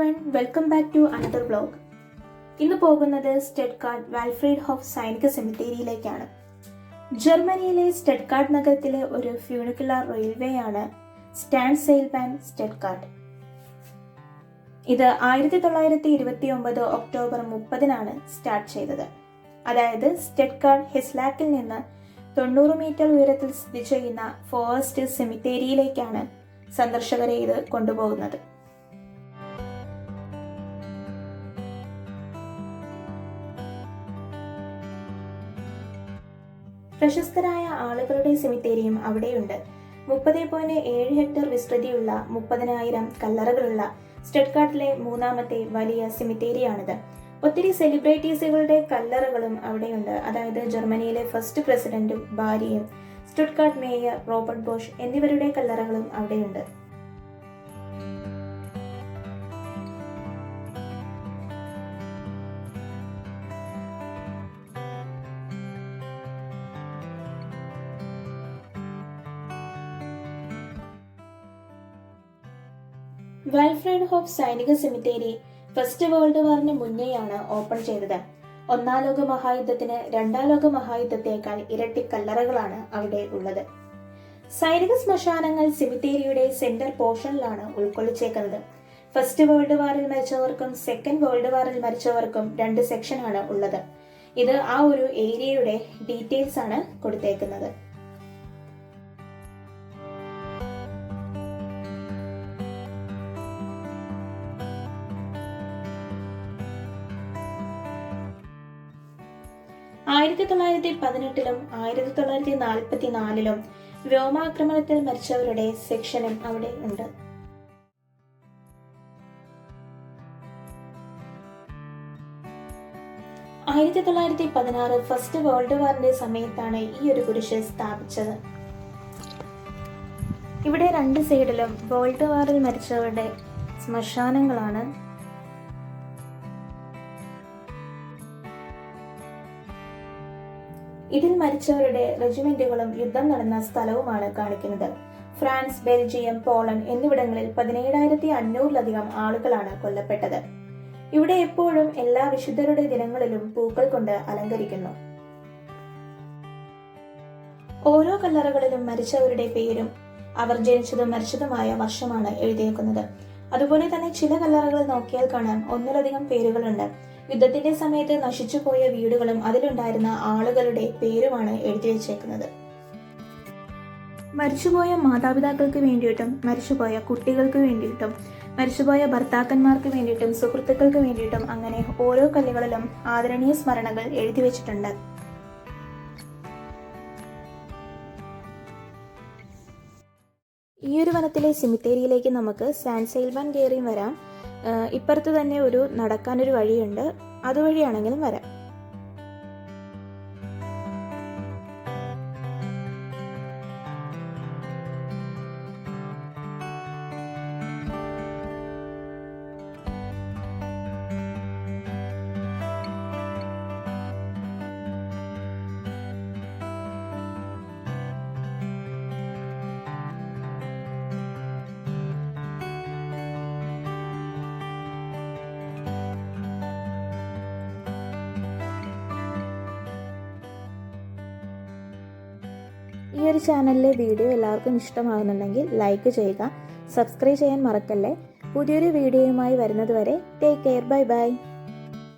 Welcome back to another blog ഇന്ന് പോകുന്നത് സ്റ്റെഡ്കാർഡ് വാൽഫ്രീഡ് Hoff സൈനിക സെമിത്തേരിയിലേക്കാണ്. ജർമ്മനിയിലെ സ്റ്റെഡ്കാർഡ് നഗരത്തിലെ ഒരു ഫ്യൂണിക്കുലാർ റെയിൽവേയാണ് സ്റ്റാൻഡ് സെയിൽബാൻ സ്റ്റെഡ്കാർഡ് ഇത് ആയിരത്തി തൊള്ളായിരത്തി ഇരുപത്തി ഒമ്പത് ഒക്ടോബർ മുപ്പതിനാണ് സ്റ്റാർട്ട് ചെയ്തത്. അതായത് സ്റ്റെഡ്കാർഡ് ഹിസ്ലാക്കിൽ നിന്ന് തൊണ്ണൂറ് മീറ്റർ ഉയരത്തിൽ സ്ഥിതി ചെയ്യുന്ന ഫോറസ്റ്റ് സെമിത്തേരിയിലേക്കാണ് സന്ദർശകരെ ഇത് കൊണ്ടുപോകുന്നത്. പ്രശസ്തരായ ആളുകളുടെ സെമിത്തേരിയും അവിടെയുണ്ട്. മുപ്പത് പോയിന്റ് ഏഴ് ഹെക്ടർ വിസ്തൃതിയുള്ള മുപ്പതിനായിരം കല്ലറകളുള്ള സ്റ്റെഡ്കാട്ടിലെ മൂന്നാമത്തെ വലിയ സെമിത്തേരിയാണിത്. ഒത്തിരി സെലിബ്രിറ്റീസുകളുടെ കല്ലറകളും അവിടെയുണ്ട്. അതായത് ജർമ്മനിയിലെ ഫസ്റ്റ് പ്രസിഡന്റും ഭാര്യയും സ്റ്റുഡ്കാർട്ട് മേയർ റോബർട്ട് ബോഷ് എന്നിവരുടെ കല്ലറകളും അവിടെയുണ്ട്. വാൽഫ്രഡ് ഹോഫ് സൈനിക സെമിത്തേരി ഫസ്റ്റ് വേൾഡ് വാറിന് മുന്നേയാണ് ഓപ്പൺ ചെയ്തത്. ഒന്നാം ലോക മഹായുദ്ധത്തിന് രണ്ടാം ലോക മഹായുദ്ധത്തേക്കാൾ ഇരട്ടി കല്ലറകളാണ് അവിടെ ഉള്ളത്. സൈനിക ശ്മശാനങ്ങൾ സെമിത്തേരിയുടെ സെന്റർ പോർഷനിലാണ് ഉൾക്കൊള്ളിച്ചേക്കുന്നത്. ഫസ്റ്റ് വേൾഡ് വാറിൽ മരിച്ചവർക്കും സെക്കൻഡ് വേൾഡ് വാറിൽ മരിച്ചവർക്കും രണ്ട് സെക്ഷനാണ് ഉള്ളത്. ഇത് ആ ഒരു ഏരിയയുടെ ഡീറ്റെയിൽസ് ആണ് കൊടുത്തേക്കുന്നത്. ആയിരത്തി തൊള്ളായിരത്തി പതിനെട്ടിലും ആയിരത്തി തൊള്ളായിരത്തി നാൽപ്പത്തി നാലിലും വ്യോമാക്രമണത്തിൽ മരിച്ചവരുടെ സെക്ഷനും അവിടെ ഉണ്ട്. ആയിരത്തി തൊള്ളായിരത്തി പതിനാറ് ഫസ്റ്റ് വേൾഡ് വാറിന്റെ സമയത്താണ് ഈ ഒരു കുരിശ് സ്ഥാപിച്ചത്. ഇവിടെ രണ്ട് സൈഡിലും വേൾഡ് വാറിൽ മരിച്ചവരുടെ ശ്മശാനങ്ങളാണ്. ഇതിൽ മരിച്ചവരുടെ റെജിമെന്റുകളും യുദ്ധം നടന്ന സ്ഥലവുമാണ് കാണിക്കുന്നത്. ഫ്രാൻസ് ബെൽജിയം പോളണ്ട് എന്നിവിടങ്ങളിൽ പതിനേഴായിരത്തി അഞ്ഞൂറിലധികം ആളുകളാണ് കൊല്ലപ്പെട്ടത്. ഇവിടെ എപ്പോഴും എല്ലാ വിശുദ്ധരുടെ ദിനങ്ങളിലും പൂക്കൾ കൊണ്ട് അലങ്കരിക്കുന്നു. ഓരോ കല്ലറകളിലും മരിച്ചവരുടെ പേരും അവർ ജനിച്ചതും മരിച്ചതുമായ വർഷമാണ് എഴുതിയേക്കുന്നത്. അതുപോലെ തന്നെ ചില കല്ലറകൾ നോക്കിയാൽ കാണാൻ ഒന്നിലധികം പേരുകളുണ്ട്. യുദ്ധത്തിന്റെ സമയത്ത് നശിച്ചുപോയ വീടുകളും അതിലുണ്ടായിരുന്ന ആളുകളുടെ പേരുമാണ് എഴുതി വെച്ചേക്കുന്നത്. മരിച്ചുപോയ മാതാപിതാക്കൾക്ക് വേണ്ടിയിട്ടും മരിച്ചുപോയ കുട്ടികൾക്ക് വേണ്ടിയിട്ടും മരിച്ചുപോയ ഭർത്താക്കന്മാർക്ക് വേണ്ടിയിട്ടും സുഹൃത്തുക്കൾക്ക് വേണ്ടിയിട്ടും അങ്ങനെ ഓരോ കല്ലുകളിലും ആദരണീയ സ്മരണകൾ എഴുതി വെച്ചിട്ടുണ്ട്. ഈ ഒരു വനത്തിലെ സിമിത്തേരിയിലേക്ക് നമുക്ക് സാൻസെയിൽവാൻ കയറിയും വരാം. ഇപ്പുറത്ത് തന്നെ ഒരു നടക്കാനൊരു വഴിയുണ്ട്. അതുവഴിയാണെങ്കിലും വരാം. ഈ ഒരു ചാനലിലെ വീഡിയോ എല്ലാവർക്കും ഇഷ്ടമാകുന്നുണ്ടെങ്കിൽ ലൈക്ക് ചെയ്യുക സബ്സ്ക്രൈബ് ചെയ്യാൻ മറക്കല്ലേ. പുതിയൊരു വീഡിയോയുമായി വരുന്നതുവരെ ടേക്ക് കെയർ ബൈ ബൈ